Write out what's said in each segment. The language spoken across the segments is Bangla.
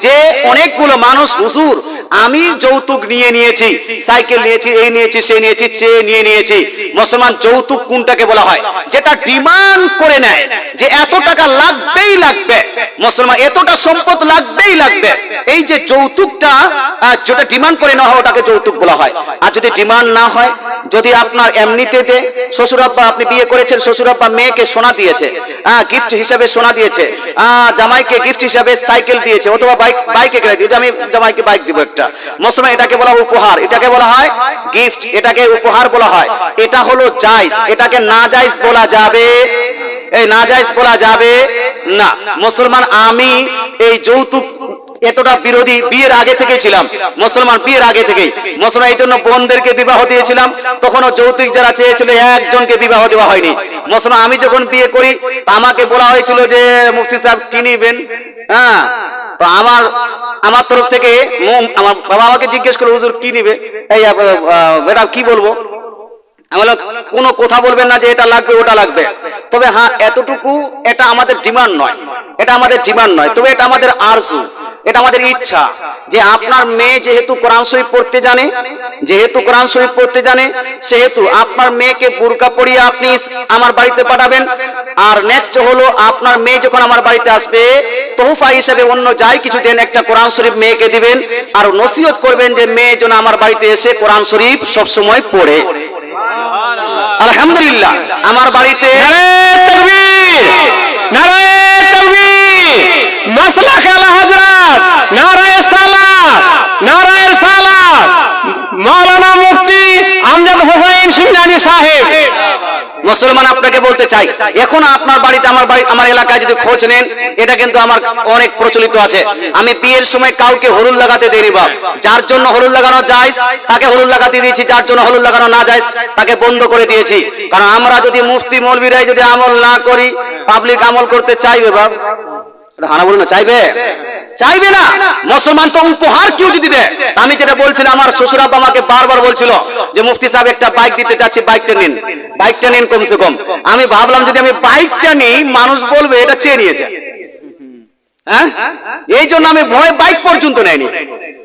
যে অনেকগুলো মানুষ হুজুর আমি যৌতুক নিয়ে নিয়েছি, সাইকেল নিয়েছি, এই নিয়েছি, সে নিয়েছি চেয়ে নিয়ে নিয়েছি। মুসলমান যৌতুক কোনটাকে বলা হয়? যেটা ডিমান্ড করে নেয় যে এত টাকা লাগবেই লাগবে। মুসলমান, এতটা সম্পদ লাগবেই লাগবে। এই যে যৌতুকটা যেটা ডিমান্ড করে নেওয়া হয়, ওটাকে যৌতুক বলা হয়। আর যদি ডিমান্ড না হয়, যদি আপনার এমনিতে দে শ্বশুর আব্বা আপনি বিয়ে করেছেন শ্বশুর আব্বা মেয়েকে সোনা দিয়েছে হ্যাঁ গিফট হিসাবে সোনা দিয়েছে জামাইকে গিফট হিসাবে সাইকেল দিয়েছে, অথবা বাইক বাইকে কিনে দিয়েছে। আমি জামাইকে বাইক দিব একটা। মুসলমান এটাকে বলা উপহার, এটাকে বলা হয় গিফট এটাকে উপহার বলা হয়। এটা হলো জায়েজ এটাকে না জায়েজ বলা যাবে। এই না জায়েজ বলা যাবে না। মুসলমান, আমি এই যৌতুক এতটা বিরোধী বিয়ের আগে থেকে ছিলাম। মুসলমান, বিয়ের আগে থেকেই। মুসলমান, এই জন্য বোনদেরকে বিবাহ দিয়েছিলাম। তখনও যৌতুক যারা চেয়েছিল, একজনকে বিবাহ দেওয়া হয়নি। মুসলমান আমি যখন বিয়ে করি আমাকে বলা হয়েছিল যে মুফতি সাহেব কি নিবেন? হ্যাঁ? তো আমার আমার তরফ থেকে আমার বাবা আমাকে জিজ্ঞেস করল, হুজুর কি নিবে? এই বেটা কি বলব? আমি কোনো কথা বলবেন না যে এটা লাগবে, ওটা লাগবে। তবে হ্যাঁ এতটুকু এটা আমাদের ডিমান্ড নয়। এটা আমাদের ডিমান্ড নয়। তবে এটা আমাদের আরজু। এটা আমাদের ইচ্ছা যে আপনার মেয়ে যেহেতু কোরআন শরীফ পড়তে জানে যেহেতু কোরআন শরীফ পড়তে জানে সেহেতু আপনার মেয়েকে বুরকা পরিয়ে আপনি আমার বাড়িতে পাঠাবেন। আর নেক্সট হলো আপনার মেয়ে যখন আমার বাড়িতে আসবে তোহফা হিসেবে অন্য যাই কিছু দেন একটা কোরআন শরীফ মেয়েকে দিবেন আর নসিহত করবেন যে মেয়ে যেন আমার বাড়িতে এসে কোরআন শরীফ সবসময় পড়ে। আলহামদুলিল্লাহ আমার বাড়িতে মুসলমান আপনাকে বলতে চাই, এখন আপনার বাড়িতে, আমার বাড়ি, আমার এলাকায় যদি খোঁজ নেন, এটা কিন্তু আমার অনেক প্রচলিত আছে। আমি বিয়ের সময় কাউকে হলুদ লাগাতে দেরি বাপ। যার জন্য হলুদ লাগানো যায় তাকে হলুদ লাগাতে দিয়েছি। যার জন্য হলুদ লাগানো না যায় তাকে বন্ধ করে দিয়েছি। কারণ আমরা যদি মুফতি মৌলবীরাই যদি আমল না করি পাবলিক আমল করতে চাইবে এটা হানা বলুন চাইবে? চাইবে না। মুসলমান তো উপহার কেউ যদি দেয়। আমি যেটা বলছিলাম আমার শ্বশুর আব্বা আমাকে বারবার বলছিল যে মুফতি সাহেব একটা বাইক দিতে চাচ্ছি বাইকটা নিন। বাইকটা নিন কমসে কম। আমি ভাবলাম যদি আমি বাইকটা নিই মানুষ বলবে এটা চেয়ে নিয়েছে। হ্যাঁ? এই জন্য আমি ভয় বাইক পর্যন্ত নেয়নি।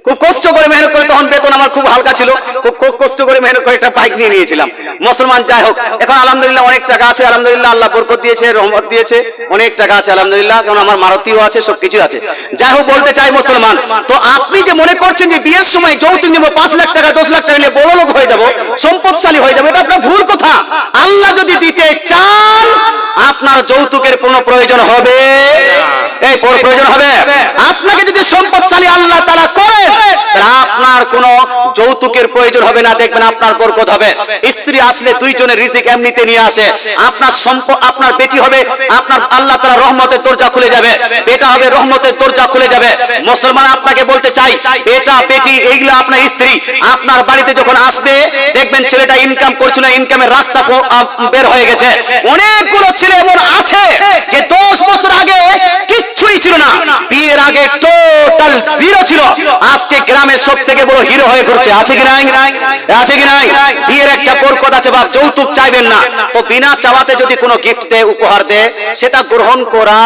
খুব কষ্ট করে মেহনত করে তখন বেতন আমার খুব হালকা ছিল। খুব খুব কষ্ট করে মেহনত করে একটা বাইক নিয়ে নিয়েছিলাম। মুসলমান যাই হোক, এখন আলহামদুলিল্লাহ অনেক টাকা আছে। আলহামদুলিল্লাহ আল্লাহ বরকত দিয়েছে, রহমত দিয়েছে, অনেক টাকা আছে আলহামদুলিল্লাহ। কারণ আমার মারুতিও আছে সবকিছু আছে। যাই হোক, বলতে চাই মুসলমান, তো আপনি যে মনে করছেন যে বিয়ের সময় যৌতুক নিব, পাঁচ লাখ টাকা, দশ লাখ টাকা নিয়ে বড় লোক হয়ে যাব, সম্পদশালী হয়ে যাব, এটা আপনার ভুল কথা। আল্লাহ যদি দিতে চান, আপনার যৌতুকের কোনো প্রয়োজন হবে এই পর- প্রয়োজন হবে? আপনাকে যদি সম্পদশালী আল্লাহ তারা করেন আপনার কোনো যৌতুকের প্রয়োজন হবে না। দেখবেন আপনার বরকত হবে। স্ত্রী আসলে দুইজনের রিজিক এমনিতে নিয়ে আসে। আপনার সম্পদ আপনার বেটি হবে আপনার আল্লাহ তারা রহমতের দরজা খুলে যাবে। বেটা হবে রহমতের দরজা খুলে যাবে। মুসলমান আপনাকে বলতে চাই বেটা বেটি এইগুলো আপনার স্ত্রী। আপনার বাড়িতে যখন আসবে দেখবেন ছেলেটা ইনকাম করছিল ইনকামের রাস্তা বের হয়ে গেছে। অনেকগুলো ছেলে এমন আছে যে দশ বছর আগে ছিল না। বিয়ের আগে টোটাল জিরো ছিল। আজকে গ্রামের সব থেকে বড় হিরো হয়ে ঘুরছে। আছে কি নাই? আছে কি নাই? বিয়ের একটা বরকত আছে বা যৌতুক চাইবেন না। তো বিনা চাওয়াতে যদি কোনো গিফট দেয় উপহার দেয় সেটা গ্রহণ করা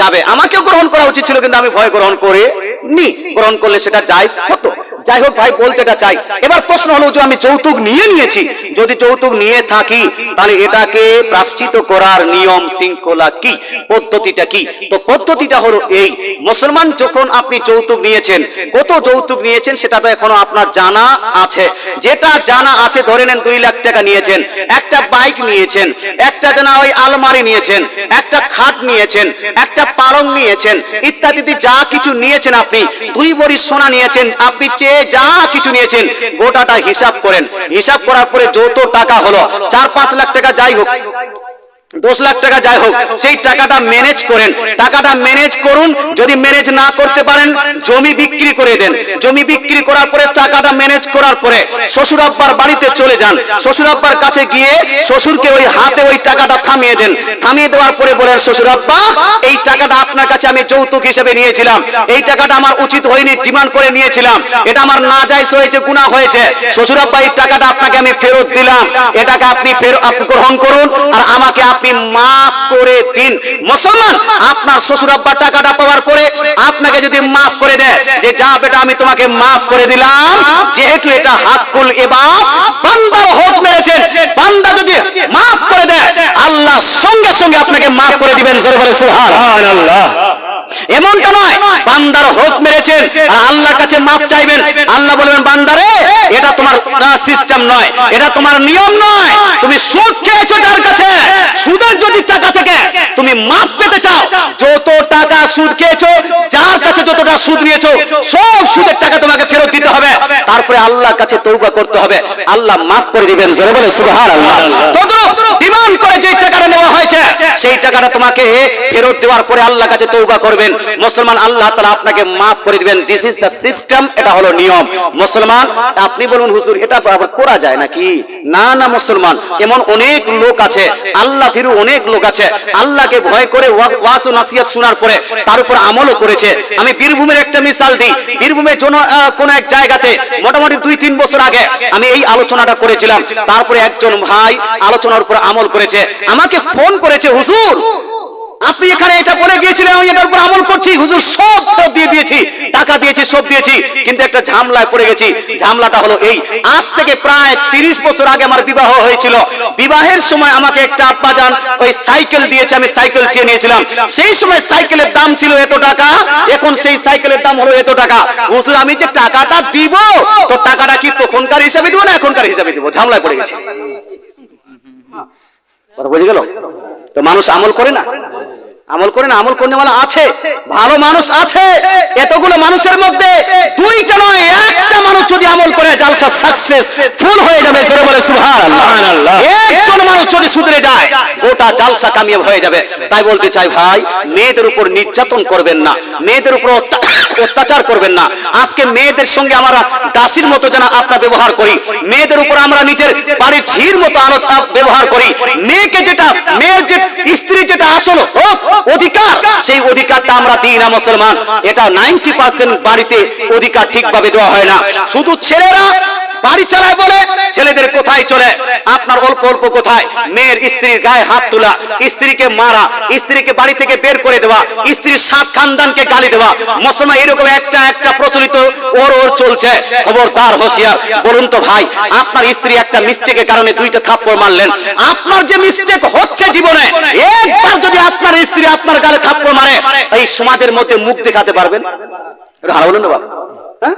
যাবে। আমাকেও গ্রহণ করা উচিত ছিল কিন্তু আমি ভয় গ্রহণ করে নি গ্রহণ করলে সেটা জায়জ হতো। যাই হোক ভাই, বলতে এটা চাই। এবার প্রশ্ন হলো, যে আমি যৌতুক নিয়ে নিয়েছি, যদি যৌতুক নিয়ে থাকি, তাহলে এটাকে প্রাশ্চিত করার নিয়ম শৃঙ্খলা কি? পদ্ধতিটা কি? তো পদ্ধতিটা হলো এই, মুসলমান যখন আপনি যৌতুক নিয়েছেন, কত যৌতুক নিয়েছেন সেটা তো এখনও আপনার জানা আছে। যেটা জানা আছে, ধরে নেন দুই লাখ টাকা নিয়েছেন, একটা বাইক নিয়েছেন, একটা জানা ওই আলমারি নিয়েছেন, একটা খাট নিয়েছেন, একটা পালং নিয়েছেন ইত্যাদি যা কিছু নিয়েছেন আপনি, দুই ভরি সোনা নিয়েছেন, আপনি চেয়ে যা কিছু নিয়েছেন, গোটাটা হিসাব করেন। হিসাব করার পরে যত টাকা হলো, চার পাঁচ লাখ টাকা যাই হোক দশ লাখ টাকা যাই হোক, সেই টাকাটা ম্যানেজ করেন। টাকাটা ম্যানেজ করুন, যদি ম্যানেজ না করতে পারেন, জমি বিক্রি করে দেন। জমি বিক্রি করার পরে টাকাটা ম্যানেজ করার পরে শ্বশুর আব্বার বাড়িতে চলে যান। শ্বশুর আব্বার কাছে গিয়ে শ্বশুরকে ওই হাতে ওই টাকাটা থামিয়ে দেন। থামিয়ে দেওয়ার পরে বলেন, শ্বশুর আব্বা, এই টাকাটা আপনার কাছে আমি যৌতুক হিসেবে নিয়েছিলাম। এই টাকাটা আমার উচিত হয়নি, ডিমান্ড করে নিয়েছিলাম। এটা আমার না যাইস হয়েছে গুণা হয়েছে। শ্বশুর আব্বা, এই টাকাটা আপনাকে আমি ফেরত দিলাম। এটাকে আপনি ফেরত গ্রহণ করুন আর আমাকে আপনি মাফ করে দিন। মুসলমান, আপনার শ্বশুর আব্বা টাকাটা পাওয়ার পরে আপনাকে যদি মাফ করে দেয়, যে যা বেটা, আমি তোমাকে মাফ করে দিলাম। যেহেতু এটা হাক্কুল এবার বান্দার হক মেরেছেন। বান্দা যদি মাফ করে দেয়, আল্লাহ সঙ্গে সঙ্গে আপনাকে মাফ করে দিবেন। জোরে বলে সুবহানাল্লাহ। এমনটা নয়, বান্দার হক মেরেছেন আর আল্লাহর কাছে মাফ চাইবেন। আল্লাহ বলবেন, বান্দারে, এটা তোমার সিস্টেম নয়। এটা তোমার নিয়ম নয়। তুমি সুদ খেয়েছো যার কাছে সুদের যদি টাকা থেকে তুমি মাফ পেতে চাও। যত টাকা সুদ খেয়েছো যার কাছে যতটা সুদ নিয়েছো সব সুদের টাকা তোমাকে ফেরত দিতে হবে। তারপরে আল্লাহর কাছে তৌবা করতে হবে। আল্লাহ মাফ করে দিবেন জোরে বলে সুবহানাল্লাহ। তদ্রুপ ডিমান্ড করে যে টাকাটা নেওয়া হয়েছে, সেই টাকাটা তোমাকে ফেরত দেওয়ার পরে আল্লাহর কাছে তৌবা করবেন। মুসলমান, আল্লাহ তাআলা আপনাকে মাফ করে দিবেন। দিস ইজ দ্য সিস্টেম এটা হলো নিয়ম। মুসলমান, আপনি বলুন, হুজুর, এটা আবার করা যায় নাকি? না না, মুসলমান, এমন অনেক লোক আছে, আল্লাহ ফিরু অনেক লোক আছে, আল্লাহকে ভয় করে ওয়া- ওয়াজ ও নাসিহত শোনার পরে তার উপর আমলও করেছে। আমি বীরভূমের একটা মিসাল দিই। বীরভূমের জন্য কোন এক জায়গাতে মোটামুটি দুই তিন বছর আগে আমি এই আলোচনাটা করেছিলাম। তারপরে একজন ভাই আলোচনার উপর আমল করেছে। আমাকে ফোন করেছে, হুজুর। আপনি এখানে এটা বলে গিয়েছিলেন, আমি এটার উপর আমল করছি, হুজুর, সব ফেরত দিয়ে দিয়েছি, টাকা দিয়েছি, সব দিয়েছি, কিন্তু একটা ঝামলায় পড়ে গেছি। ঝামলাটা হলো এই, আজ থেকে প্রায় তিরিশ বছর আগে আমার বিবাহ হয়েছিল। বিবাহের সময় আমাকে একটা আব্বা যান, ওই সাইকেল দিয়েছে, আমি সাইকেল চেয়ে নিয়েছিলাম। সেই সময় সাইকেলের দাম ছিল এত টাকা, এখন সেই সাইকেলের দাম হলো এত টাকা। হুজুর, আমি যে টাকাটা দিব, তো টাকাটা কি তখনকার হিসাবে দিব না এখনকার হিসাবে দিব? ঝামলায় পড়ে গেছি। কথা বুঝে গেল? তো মানুষ আমল করে না? আমল করে না আমল করতে মানে আছে ভালো মানুষ আছে এতগুলো মানুষের মধ্যে দুইটা নয় একটা মানুষ যদি আমল করে জালসা সাকসেস ফুল হয়ে যাবে জোরে বলে সুবহানাল্লাহ। একজন মানুষ যদি সুধরে যায় গোটা জালসা কামিয়াব হয়ে যাবে। তাই বলতে চাই ভাই মেয়েদের উপর নির্যাতন করবেন না মেয়েদের উপর অত্যাচার করবেন না। আজকে মেয়েদের সঙ্গে আমরা দাসীর মতো যেন আপনার ব্যবহার করি মেয়েদের উপর আমরা নিজের বাড়ির ঝির মতো আলো আপ- ব্যবহার করি। মেয়েকে যেটা মেয়ের যে স্ত্রী যেটা আসল হোক অধিকার, সেই অধিকারটা আমরা দিই না, মুসলমান। এটা নাইনটি পার্সেন্ট বাড়িতে অধিকার ঠিকভাবে দেওয়া হয় না। শুধু ছেলেরা বাড়ি চালায় বলে, ছেলেদের কোথায় চলে? আপনার অল্প অল্প কোথায়? মেয়ের স্ত্রীর গায়ে হাত তোলা, স্ত্রীকে মারা, স্ত্রীকে বাড়ি থেকে বের করে দেওয়া, স্ত্রীর সাত খানদানকে গালি দেওয়া মুসলমান এরকম একটা একটা প্রচলিত ওর ওর চলছে। খবরদার, হোশিয়ার। বলুন তো ভাই, আপনার স্ত্রী একটা মিস্টেকের কারণে দুইটা থাপ্পড় মারলেন। আপনার যে মিস্টেক হচ্ছে জীবনে, একবার যদি আপনার স্ত্রী আপনার গালে থাপ্পড় মারে, এই সমাজের মধ্যে মুখ দেখাতে পারবেন? হারা বলুন না বাবা হ্যাঁ?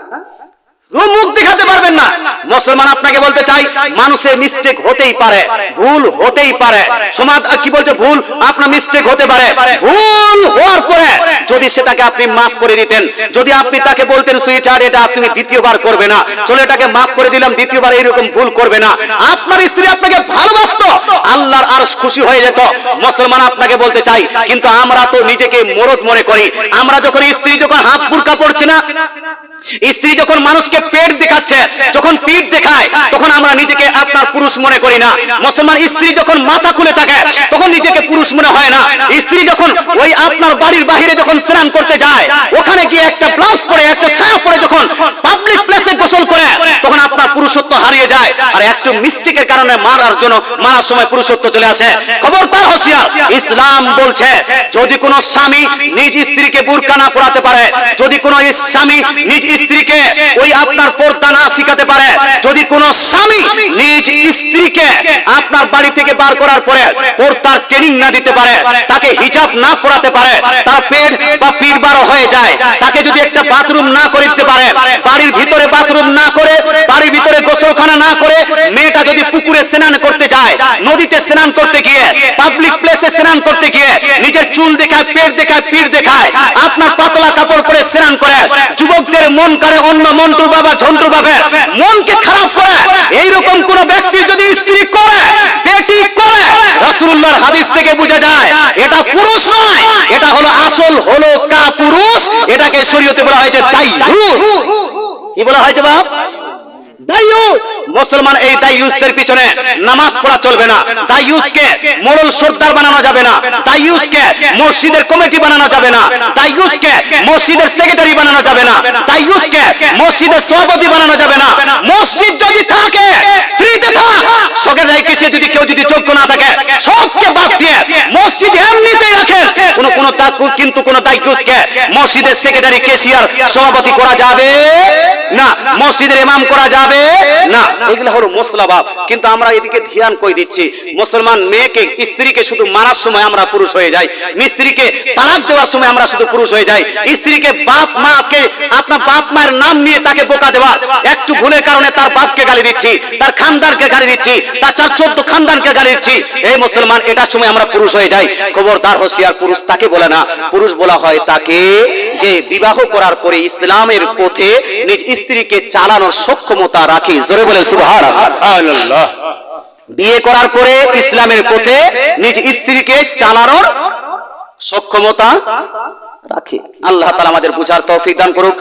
মুখ দেখাতে পারবেন না। মুসলমান আপনাকে বলতে চাই, মানুষের মিস্টেক হতেই পারে, ভুল হতেই পারে। সমাজ কি বলছে? ভুল, আপনার মিস্টেক হতে পারে। ভুল হওয়ার পরে যদি সেটাকে আপনি মাফ করে দিতেন, যদি আপনি তাকে বলতেন সুইটার এটা তুমি দ্বিতীয়বার করবে না। চলে এটাকে মাফ করে দিলাম, দ্বিতীয়বার ভুল করবে না। আপনার স্ত্রী আপনাকে ভালোবাসতো, আল্লাহর আর খুশি হয়ে যেত। মুসলমান আপনাকে বলতে চাই, কিন্তু আমরা তো নিজেকে মরদ মনে করি। আমরা যখন স্ত্রী যখন হাত বুরকা পড়ছে না স্ত্রী যখন মানুষকে পেট দেখাচ্ছে, যখন পিঠ দেখায়, তখন আমরা নিজেকে আপনার পুরুষ মনে করি না। মুসলমান স্ত্রী যখন মাথা খুলে থাকে, তখন নিজেকে পুরুষ মনে হয় না। স্ত্রী যখন ওই আপনার বাড়ির বাহিরে যখন স্নান করতে যায়, ওখানে গিয়ে একটা ব্লাউজ পরে, একটা সায়া পরে যখন পাবলিক প্লেসে গোসল করে, তখন আপনার পুরুষত্ব হারিয়ে যায়। আর একটু মিস্টেকের কারণে মারার জন্য, মারার সময় পুরুষত্ব চলে আসে। খবরদার হোশিয়ার ইসলাম বলছে, যদি কোনো স্বামী নিজ স্ত্রীকে বুরকা না পরাতে পারে, যদি কোনো স্বামী নিজ স্ত্রীকে ওই আপনার পর্দা না শিখাতে পারে। যদি কোনো স্বামী নিজ স্ত্রীকে আপনার বাড়ি থেকে বার করার পরে পর্দার ট্রেনিং না দিতে পারে তাকে হিজাব না পরাতে পারে তার পেট বা পিঠ বারো হয়ে যায়। তাকে যদি একটা বাথরুম না করে দিতে পারে বাড়ির ভিতরে বাথরুম না করে বাড়ির ভিতরে গোসলখানা না করে মেয়েটা যদি পুকুরে স্নান করতে যায় নদীতে স্নান করতে গিয়ে পাবলিক প্লেসে স্নান করতে গিয়ে নিজের চুল দেখায় পেট দেখায় পিঠ দেখায় আপনার পাতলা কাপড় পরে স্নান করে যুবকদের মন করে অন্য মন্ত্র বাবা ঝন্টু বাবে মনকে খারাপ করে। এইরকম কোন ব্যক্তি যদি স্ত্রী করে, বেটি করে, রাসূলুল্লাহর হাদিস থেকে বোঝা যায়, এটা পুরুষ নয়। এটা হলো আসল, হলো কা পুরুষ এটাকে শরীয়তে বলা হয়েছে তাই কি বলা হয়েছে বাপ? মুসলমান এই দাইয়ুসদের পিছনে নামাজ পড়া চলবে না। দাইয়ুসকে মোড়ল সর্দার বানানো যাবে না। দাইয়ুসকে মসজিদের কমিটি বানানো যাবে না। দাইয়ুসকে মসজিদের সেক্রেটারি বানানো যাবে না। দাইয়ুসকে মসজিদের সভাপতি বানানো যাবে না। মসজিদ যদি থাকে, ফ্রিতে থাক। সেক্রেটারি কিসে যদি কেউ যদি যোগ্য না থাকে, সবকে বাদ দিয়ে মসজিদ এমনিতেই কোন কোন কিন্তু কোন দায়িত্বকে মসজিদের সেক্রেটারি সভাপতি করা যাবে না, মসজিদের করা যাবে না। এগুলো হলো কিন্তু আমরা এদিকে ধ্যান কই দিচ্ছি, মুসলমান মেয়েকে, স্ত্রীকে শুধু মারার সময় আমরা পুরুষ হয়ে যাই তালাক দেওয়ার সময় আমরা শুধু পুরুষ হয়ে যাই। স্ত্রীকে বাপ মাকে, আপনার বাপ মায়ের নাম নিয়ে তাকে বোকা দেওয়া, একটু ভুলের কারণে তার বাপকে গালি দিচ্ছি, তার খানদানকে গালি দিচ্ছি, তার চার চোদ্দ খানদানকে গালি দিচ্ছি। এই মুসলমান, এটার সময় আমরা পুরুষ হয়ে যাই। খবরদার হোসিয়ার পুরুষ, তাকে বলে না। পুরুষ বলা হয় তাকে যে বিবাহ করার পরে ইসলামের পথে নিজ স্ত্রীকে চালানোর সক্ষমতা রাখে। জোরে বলে সুহার বিয়ে করার পরে ইসলামের পথে নিজ স্ত্রীকে চালানোর সক্ষমতা রাখে। আল্লাহ তালা আমাদের বুঝার তৌফিক দান করুক।